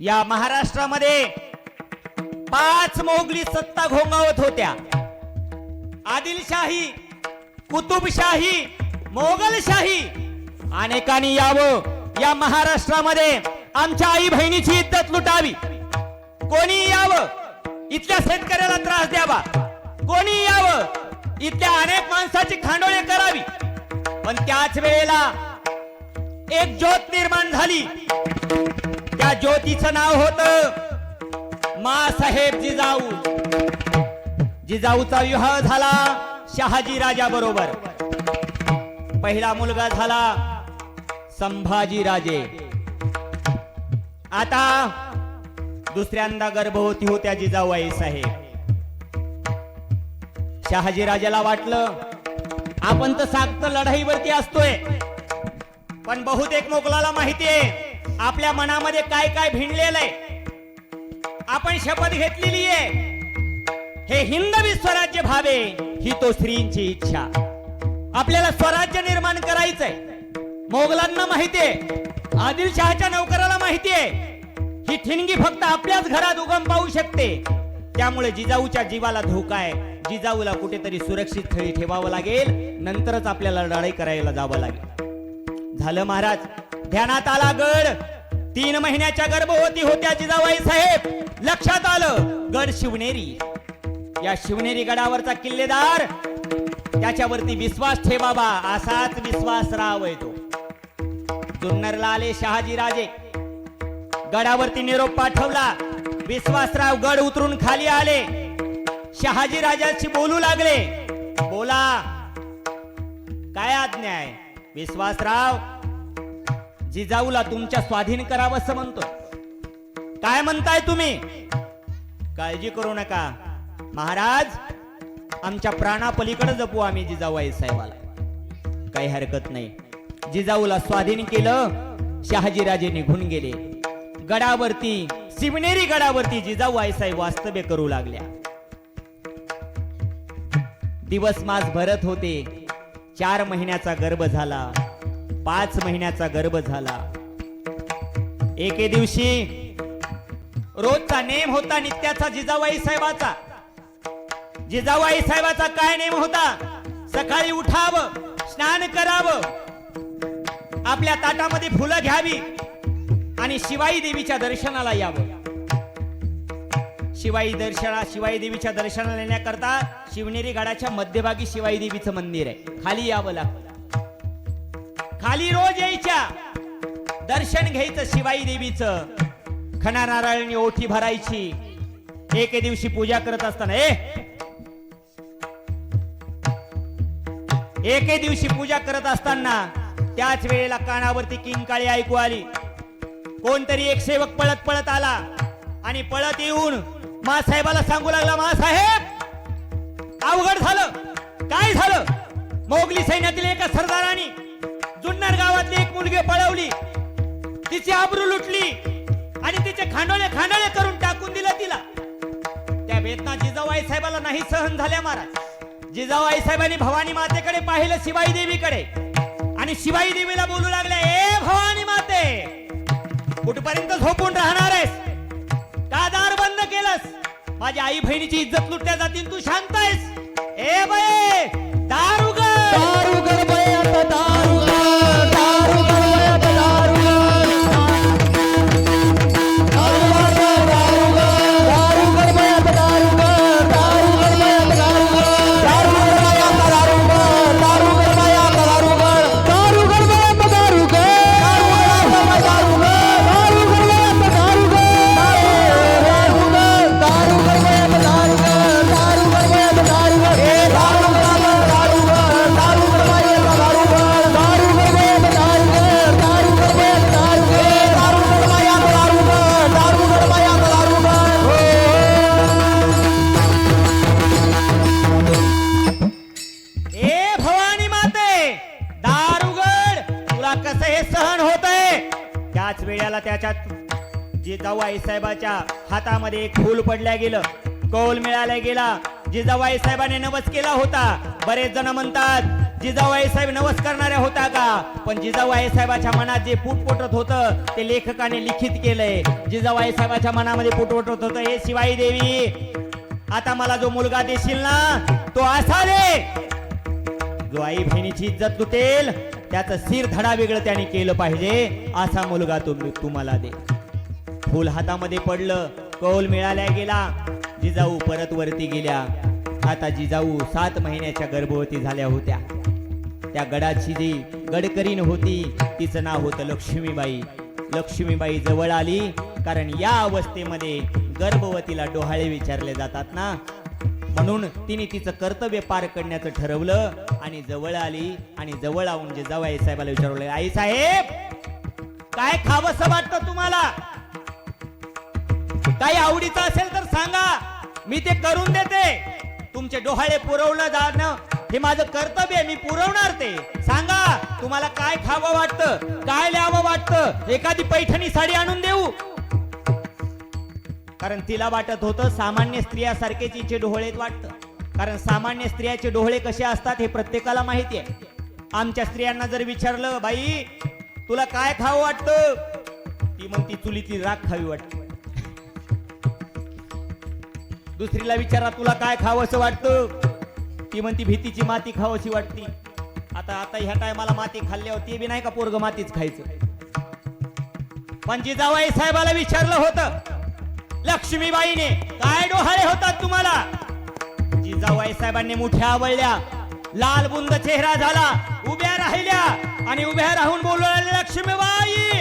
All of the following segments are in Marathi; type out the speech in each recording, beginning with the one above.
या महाराष्ट्रामध्ये पाच मोगली सत्ता घोंगावत होत्या. आदिलशाही कुतुबशाही मोगलशाही अनेकांनी यावं. या महाराष्ट्रामध्ये आमच्या आई बहिणीची इज्जत लुटावी. कोणी यावं इथल्या शेतकऱ्याला त्रास द्यावा. कोणी यावं इथल्या अनेक माणसाची खांडोळे करावी. पण त्याच वेळेला एक ज्योत निर्माण झाली. त्या ज्योतीचं नाव होत मासाहेब जिजाऊ. जिजाऊचा विवाह झाला शहाजी राजा बरोबर. पहिला मुलगा झाला संभाजी राजे. आता दुसऱ्यांदा गर्भवती होत्या जिजाऊ आई साहेब. शहाजी राजाला वाटलं आपण तर साक्त लढाईवरती असतोय. पण बहुतेक मोगलाला माहितीये आपल्या मनामध्ये काय काय भिणलेलं आहे? आपण शपथ घेतलेली आहे. हे हिंदवी स्वराज्य भावे ही तो स्त्रींची इच्छा. आपल्याला स्वराज्य निर्माण करायचंय. मोगलांना माहितीये आदिलशहाच्या नौकराला माहितीये ही ठिणगी फक्त आपल्याच घरात उगम पाहू शकते. त्यामुळे जिजाऊच्या जीवाला धोका आहे. जिजाऊला कुठेतरी सुरक्षित स्थळी ठेवावं लागेल. नंतरच आपल्याला लढाई करायला जावं लागेल. झालं महाराज. ध्यानात आला गड. तीन महिन्याच्या गर्भवती होत्या जिजाबाई साहेब. लक्षात आलं गड शिवनेरी. या शिवनेरी गडावरचा किल्लेदार. त्याच्यावरती विश्वास ठेवावा असाच विश्वास राव तो. जुन्नरला आले शहाजी राजे. गडावरती निरोप पाठवला. विश्वासराव गड उतरून खाली आले. शहाजी राजाशी बोलू लागले. बोला. काय आज्ञा आहे? विश्वासराव जिजाऊला तुमच्या स्वाधीन करावंसं म्हणतो. काय म्हणताय तुम्ही? काळजी करू नका. महाराज आमच्या प्राणापलीकडे जपू आम्ही जिजाऊबाई साहेबाला. काही हरकत नाही. जिजाऊला स्वाधीन केलं शहाजीराजे निघून गेले. गडावरती शिवनेरी गडावरती जिजाऊ आईसाहेब वास्तव्य करू लागल्या. दिवस मास भरत होते. चार महिन्याचा गर्भ झाला. पाच महिन्याचा गर्भ झाला. एके दिवशी रोजचा नेम होता नित्याचा जिजाबाई साहेबाचा. जिजाबाई साहेबाचा काय नेम होता? सकाळी उठावं स्नान करावं आपल्या ताटामध्ये फुलं घ्यावी आणि शिवाई देवीच्या दर्शनाला यावं. शिवाई दर्शना शिवाई देवीच्या दर्शनाला येण्याकरता शिवनेरी गडाच्या मध्यभागी शिवाई देवीचं मंदिर आहे. खाली यावं लागतं. खाली रोज यायच्या. दर्शन घ्यायचं शिवाई देवीचं. खननारायणी ओठी भरायची. एके दिवशी पूजा करत असताना ए! एके दिवशी पूजा करत असताना त्याच वेळेला कानावरती किंकाळी ऐकू आली. कोणतरी एक सेवक पळत पळत आला आणि पळत येऊन मासाहेबाला सांगू लागला मासाहेब अवघड झालं. काय झालं? मोगली सैन्यातील एका सरदाराने जुन्नर गावातली एक मुलगी पळवली. तिची आबरू लुटली आणि तिचे खांडोळे खांडोळे करून टाकून दिलं तिला. त्या वेदना जिजाबाई साहेबाला नाही सहन झाल्या महाराज. जिजाबाई साहेबांनी भवानी मातेकडे पाहिलं शिवाई देवीकडे. आणि शिवाई देवीला बोलू लागल्या ए भवानी माते कुठपर्यंत झोपून राहणार आहेस? का दार बंद केलंस? माझ्या आई बहिणीची इज्जत लुटल्या जातील तू शांत आहेस? ए बये दार उघड. दारू कर बाई आता दारू साहेबाच्या हातामध्ये एक फूल पडल्या गेलं. कौल मिळाल्या गेला. जिजाबाई साहेबाने नवस केला होता. बरेच जण म्हणतात जिजाबाई साहेब नवस करणाऱ्या होता का? पण जिजाबाई साहेबाच्या मनात जे पुटपुटत होतं ते लेखकाने लिखित केलंय. जिजाबाई साहेबाच्या मनामध्ये पुटपुटत होतं हे शिवाई देवी आता मला जो मुलगा देशील ना तो असा दे. जो आई बहिणीची इज्जत तुटेल त्याचं सिर धडा वेगळं त्याने केलं पाहिजे. असा मुलगा तुम्ही तुम्हाला दे. फुल हातामध्ये पडलं कौल मिळाल्या गेला. जिजाऊ परत वरती गेल्या. आता जिजाऊ सात महिन्याच्या गर्भवती झाल्या होत्या. त्या गडाची जी गडकरीण होती. तिचं नाव होतं लक्ष्मीबाई. लक्ष्मीबाई जवळ आली कारण या अवस्थेमध्ये गर्भवतीला डोहाळे विचारले जातात ना? म्हणून तिने तिचं कर्तव्य पार करण्याचं ठरवलं आणि जवळ आली आणि जवळ आऊन जे जवाई साहेबाला विचारवलं आई साहेब काय खावंसं वाटतं तुम्हाला? काही आवडीचं असेल तर सांगा. मी ते करून देते. तुमचे डोहाळे पुरवलं जाणं हे माझं कर्तव्य आहे. मी पुरवणार ते. सांगा तुम्हाला काय खावं वाटतं? काय लिहावं वाटतं? एखादी पैठणी साडी आणून देऊ. कारण तिला वाटत होतं सामान्य स्त्रियासारखेच हिचे डोहळेत वाटतं. कारण सामान्य स्त्रियाचे डोहळे कसे असतात हे प्रत्येकाला माहिती आहे. आमच्या स्त्रियांना जर विचारलं बाई तुला काय खावं वाटतं? ती म्हणती चुलीतली राख खावी वाटते. दुसरीला विचारा तुला काय खावंसं वाटतं? ती म्हणती भीतीची माती खावशी वाटती. आता आता ह्या टायमाला माती खाल्ल्यावर ते बी नाही का पोरग मातीच खायचं? पण जिजाबाई साहेबाला विचारलं होतं लक्ष्मीबाईने काय डोहाळे होतात तुम्हाला? जिजाबाई साहेबांनी मुठ्या आवळल्या लाल बुंद चेहरा झाला उभ्या राहिल्या आणि उभ्या राहून बोलू लक्ष्मीबाई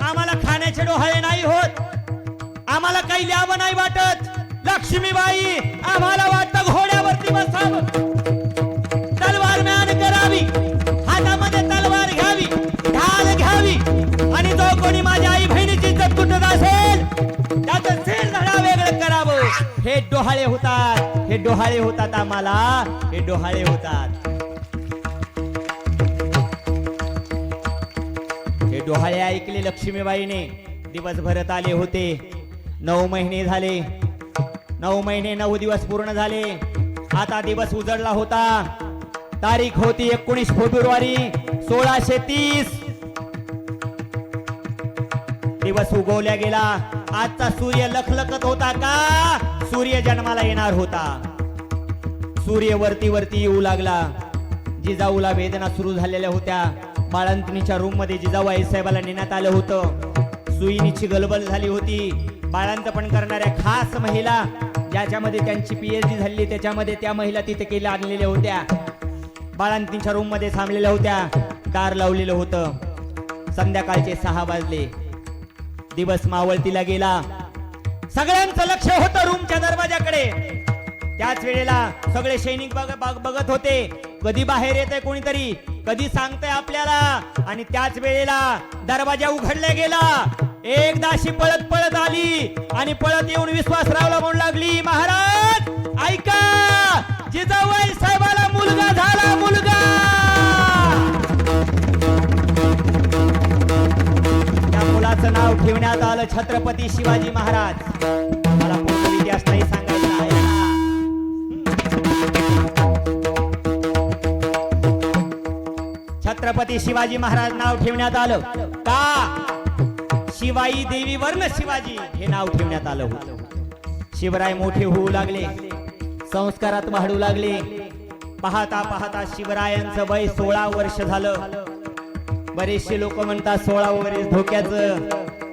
आम्हाला खाण्याचे डोहाळे नाही होत. आम्हाला काही लिहावं नाही वाटत. लक्ष्मीबाई आम्हाला वाटतं घोड्यावरती बसावं. तलवार म्यान करावी. हातामध्ये तलवार घ्यावी ढाल घ्यावी. आणि जो कोणी माझ्या आई बहिणीची इज्जत तुटत असेल त्याचं सेल धडा वेगळं करावं. हे डोहाळे होतात हे डोहाळे होतात आम्हाला. हे डोहाळे होतात. हे डोहाळे ऐकले लक्ष्मीबाईने. दिवस भरत आले होते. नऊ महिने झाले. नऊ महिने नऊ दिवस पूर्ण झाले. आता दिवस उजळला होता. तारीख होती एकोणीस फेब्रुवारी सोळाशे तीस. दिवस उगवल्या गेला. आजचा सूर्य लखलखत होता का? सूर्य जन्माला येणार होता. सूर्य वरती वरती येऊ लागला. जिजाऊला वेदना सुरू झालेल्या होत्या. बाळंतणीच्या रूममध्ये जिजाऊ आई साहेबाला नेण्यात आलं होतं. सुईनीची गलबल झाली होती. बाळांतपण करणाऱ्या खास महिला ज्याच्यामध्ये त्यांची पीएचडी झाली त्याच्यामध्ये त्या महिला तिथे केल्या आणलेल्या होत्या. बाळांतींच्या रूममध्ये थांबलेल्या होत्या. दार लावलेलं होतं. संध्याकाळचे सहा वाजले. दिवस मावळतीला गेला. सगळ्यांचं लक्ष होतं रूमच्या दरवाजाकडे त्याच वेळेला सगळे सैनिक बघत होते. कधी बाहेर येते कोणीतरी? कधी सांगतंय आपल्याला? आणि त्याच वेळेला दरवाजा उघडला गेला. एकदा अशी पळत पळत आली आणि पळत येऊन विश्वासरावला म्हणू लागली महाराज ऐका जिजाबाई साहेबाला मुलगा झाला मुलगा. त्या मुलाचं नाव ठेवण्यात आलं छत्रपती शिवाजी महाराज. मला पूर्ण इतिहास नाही सांगायचा आहे छत्रपती शिवाजी महाराज नाव ठेवण्यात आलं. का? शिवाई देवी वर्ण शिवाजी हे नाव ठेवण्यात आलं होतं. शिवराय मोठे होऊ लागले. संस्कारात वाढू लागले. पाहता पाहता शिवरायांचं वय सोळा वर्ष झालं. बरेचसे लोक म्हणतात सोळा वरीस धोक्याचं.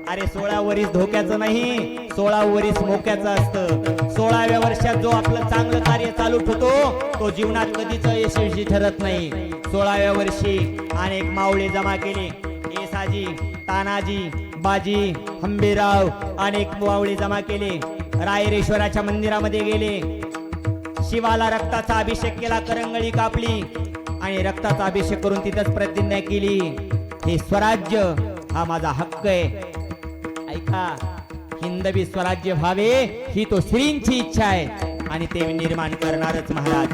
अरे सोळा वरीस धोक्याचं नाही सोळा वरीस मोक्याचं असतं. सोळाव्या वर्षात जो आपलं चांगलं कार्य चालू ठेवतो तो जीवनात कधीच यशस्वी ठरत नाही. सोळाव्या वर्षी अनेक मावळे जमा केले. येसाजी तानाजी बाजी हंबीराव अनेक मुवावळी जमा केले. रायरेश्वराच्या मंदिरामध्ये गेले. शिवाला रक्ताचा अभिषेक केला करंगळी कापली आणि रक्ताचा अभिषेक करून तिथंच प्रतिज्ञा केली. हे स्वराज्य हा माझा हक्क आहे. ऐका हिंदवी स्वराज्य व्हावे ही तो श्रींची इच्छा आहे आणि ते निर्माण करणारच महाराज.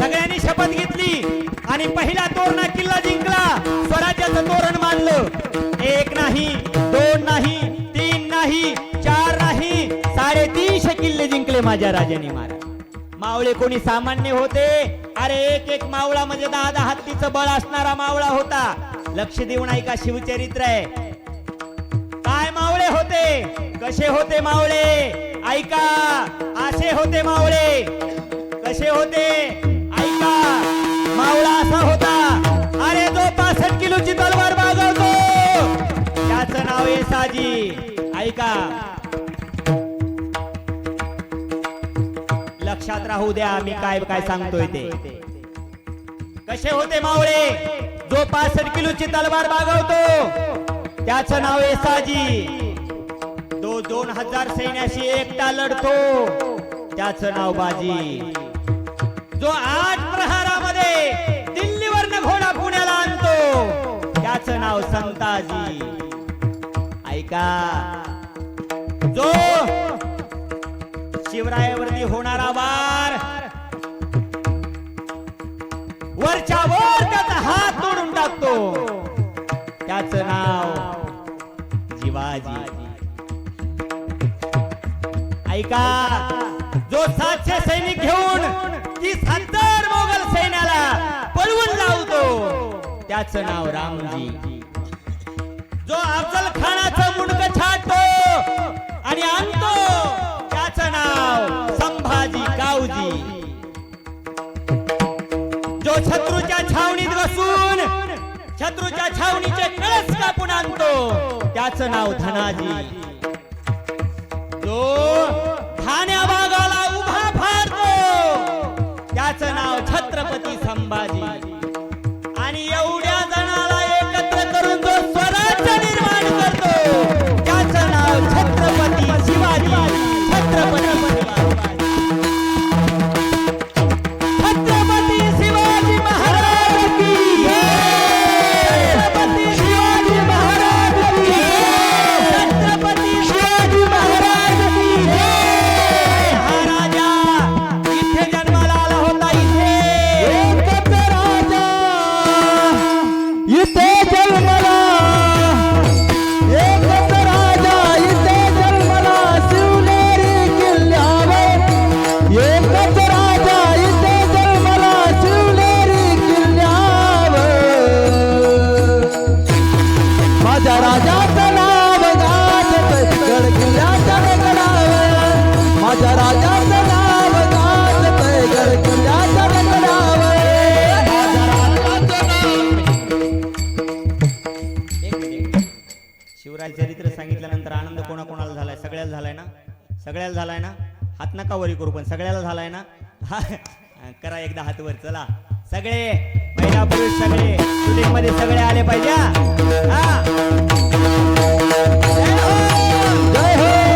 सगळ्यांनी शपथ घेतली आणि पहिला तोरणा किल्ला जिंकला. स्वराज्याचं तोरण मानलं एक नाही दोन नाही तीन नाही चार नाही साडेतीनशे किल्ले जिंकले माझ्या राजाने महाराज मावळे कोणी सामान्य होते? अरे एक एक मावळा म्हणजे दहा दहा हत्तीचं बळ असणारा मावळा होता. लक्ष देऊन ऐका शिवचरित्र आहे. काय मावळे होते? कसे होते मावळे? ऐका असे होते मावळे. कसे होते? मावळा असा होता. अरे जो पासष्ट किलोची तलवार बागवतो त्याच नाव आहे साजी. ऐका. लक्षात राहू द्या मी काय काय सांगतोय ते. कसे होते मावळे? जो पासष्ट किलोची तलवार बागवतो त्याच नाव आहे साजी. तो दोन हजार सैन्याशी एकटा लढतो. त्याच नाव बाजी. जो नाव संताजी. ऐका. जो शिवरायावरती होणारा वार वरच्या वर त्याचा हात तोडून टाकतो. त्याच नाव जिवाजी. ऐका. जो सातशे सैनिक घेऊन तीस हजार मोगल सैन्याला पळवून लावतो त्याच नाव रामजी. जो अफजल खानाचा मुंडक छाटतो आणि आणतो त्याचं नाव संभाजी गावजी. जो शत्रूच्या छावणीत बसून शत्रूच्या छावणीचे कळस कापून आणतो त्याचं नाव धनाजी. जो ठाण्या भागाला नका वरी करू पण सगळ्याला झालाय ना हा करा एकदा हात वर चला सगळे महिला पुरुष सगळे शूटिंगमध्ये सगळे आले पाहिजे हा. हा जय हो! हो!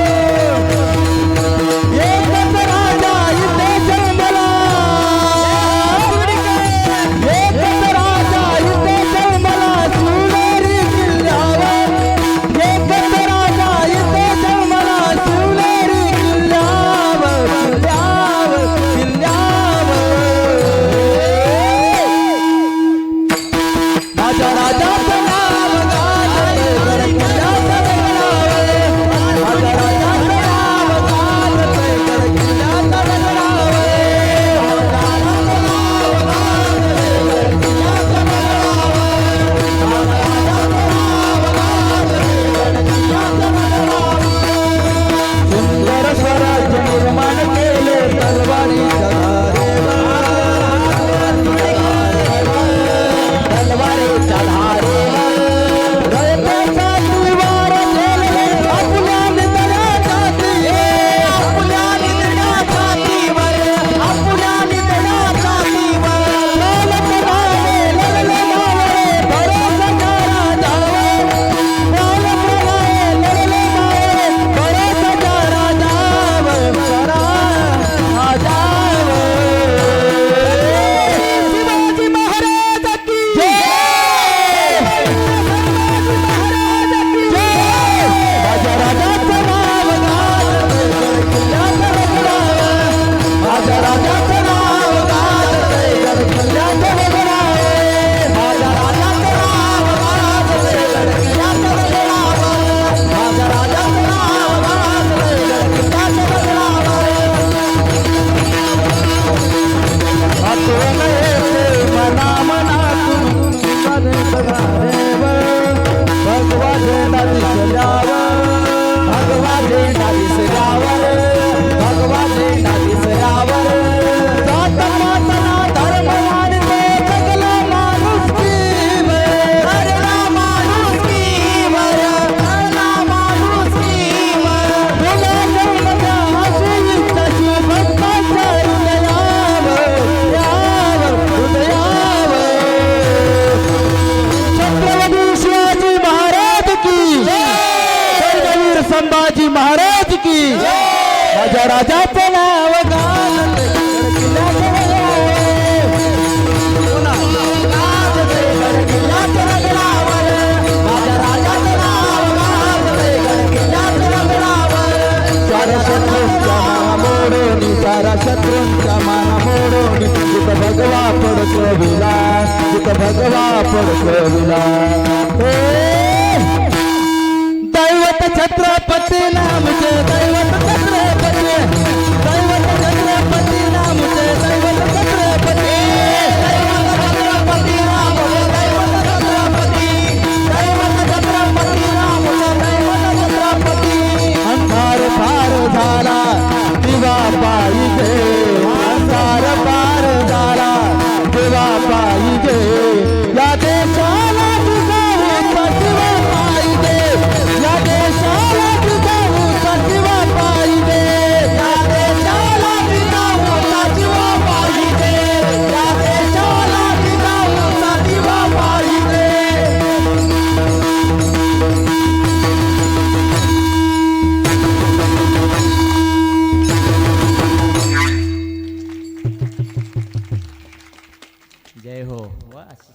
जय हो. वास.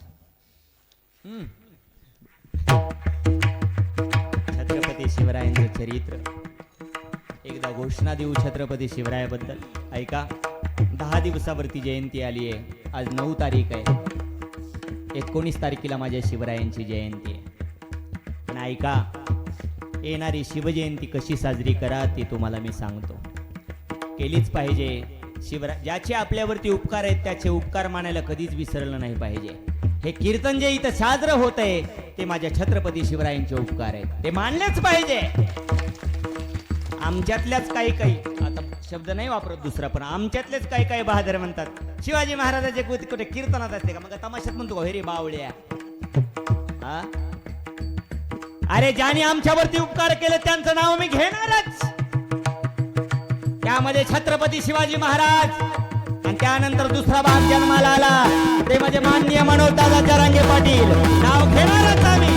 हम्म. छत्रपती शिवरायांचं चरित्र. एकदा घोषणा देऊ छत्रपती शिवरायाबद्दल. ऐका दहा दिवसावरती जयंती आली आहे. आज नऊ तारीख आहे. एकोणीस तारखेला माझ्या शिवरायांची जयंती आहे. पण ऐका येणारी शिवजयंती कशी साजरी करा ती तुम्हाला मी सांगतो. केलीच पाहिजे. शिवराय ज्याचे आपल्यावरती उपकार आहेत त्याचे उपकार मानायला कधीच विसरलं नाही पाहिजे. हे कीर्तन जे इथं साजरं होत आहे ते माझ्या छत्रपती शिवरायांचे उपकार आहेत. ते मानलेच पाहिजे. आमच्यातल्याच काही काही आता शब्द नाही वापरत दुसरा पण आमच्यातलेच काही काही बहादर म्हणतात. शिवाजी महाराजाचे कुठे कुठे कीर्तनात असते का? मग तमाशात म्हणतो "हे रे बावळ्या अरे ज्याने आमच्यावरती उपकार केले त्यांचं नाव मी घेणारच. त्यामध्ये छत्रपती शिवाजी महाराज आणि त्यानंतर दुसरा भाग जन्माला आला. ते म्हणजे माननीय मनोज दादा जरांगे पाटील. नाव घेणारच आम्ही.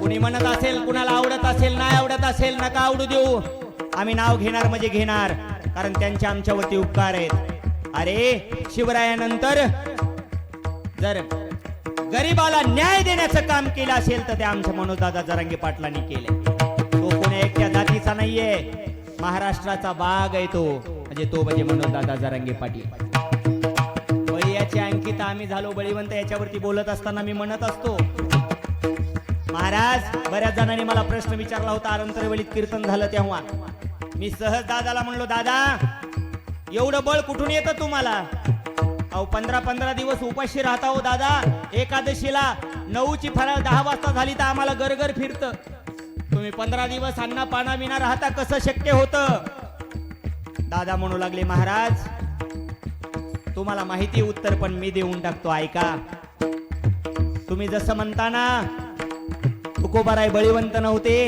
कुणी म्हणत असेल कुणाला आवडत असेल नाही आवडत असेल नका आवडू देऊ. आम्ही नाव घेणार म्हणजे घेणार कारण त्यांचे आमच्यावरती उपकार आहेत. अरे शिवरायानंतर जर गरीबाला न्याय देण्याचं काम केलं असेल तर ते आमच्या मनोजदादा जरांगे पाटलांनी केले तो जातीचा नाहीये. महाराष्ट्राचा बाग आहे तो. म्हणजे तो म्हणजे मनोजदादा जरांगे पाटील. बळी अंकिता आम्ही झालो. बळीवंत याच्यावरती बोलत असताना मी म्हणत असतो महाराज बऱ्याच जणांनी मला प्रश्न विचारला होता. अनंतरवेळीत कीर्तन झालं तेव्हा. मी सहज दादाला म्हणलो दादा एवढं बळ कुठून येतं तुम्हाला? अहो पंधरा पंधरा दिवस उपाशी राहता हो दादा. एकादशीला नऊची फराळ दहा वाजता झाली तर आम्हाला गरगर फिरत. तुम्ही पंधरा दिवस अन्ना पाना विना राहता कसं शक्य होतं? दादा म्हणू लागले महाराज तुम्हाला माहिती उत्तर पण मी देऊन टाकतो ऐका. तुम्ही जसं म्हणता ना तुकोबाराय बळीवंत नव्हते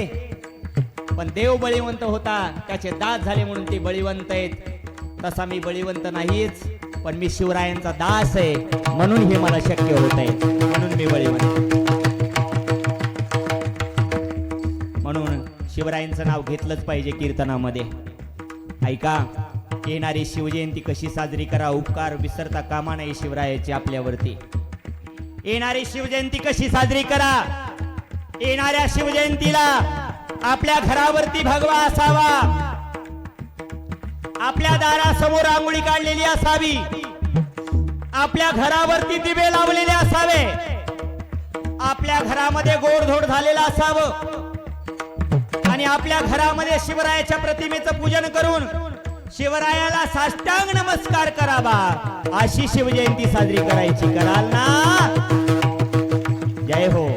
पण देव बळीवंत होता त्याचे दास झाले म्हणून ते बळीवंत आहेत. तसा मी बळीवंत नाहीच पण मी शिवरायांचा दास आहे म्हणून हे मला शक्य होत आहे म्हणून मी बळीवंत शिवरायांचं नाव घेतलंच पाहिजे कीर्तनामध्ये. ऐका येणारी शिवजयंती कशी साजरी करा उपकार विसरता कामा नाही शिवरायाची आपल्यावरती. येणारी शिवजयंती कशी साजरी करा येणाऱ्या शिवजयंतीला आपल्या घरावरती भगवा असावा. आपल्या दारासमोर आंघोळी काढलेली असावी. आपल्या घरावरती दिवे लावलेले असावे. आपल्या घरामध्ये गोडधोड झालेलं असावं. आणि आपल्या घरामध्ये शिवरायाच्या प्रतिमेचं पूजन करून शिवरायाला साष्टांग नमस्कार करावा. अशी शिवजयंती साजरी करायची कराल ना? जय हो.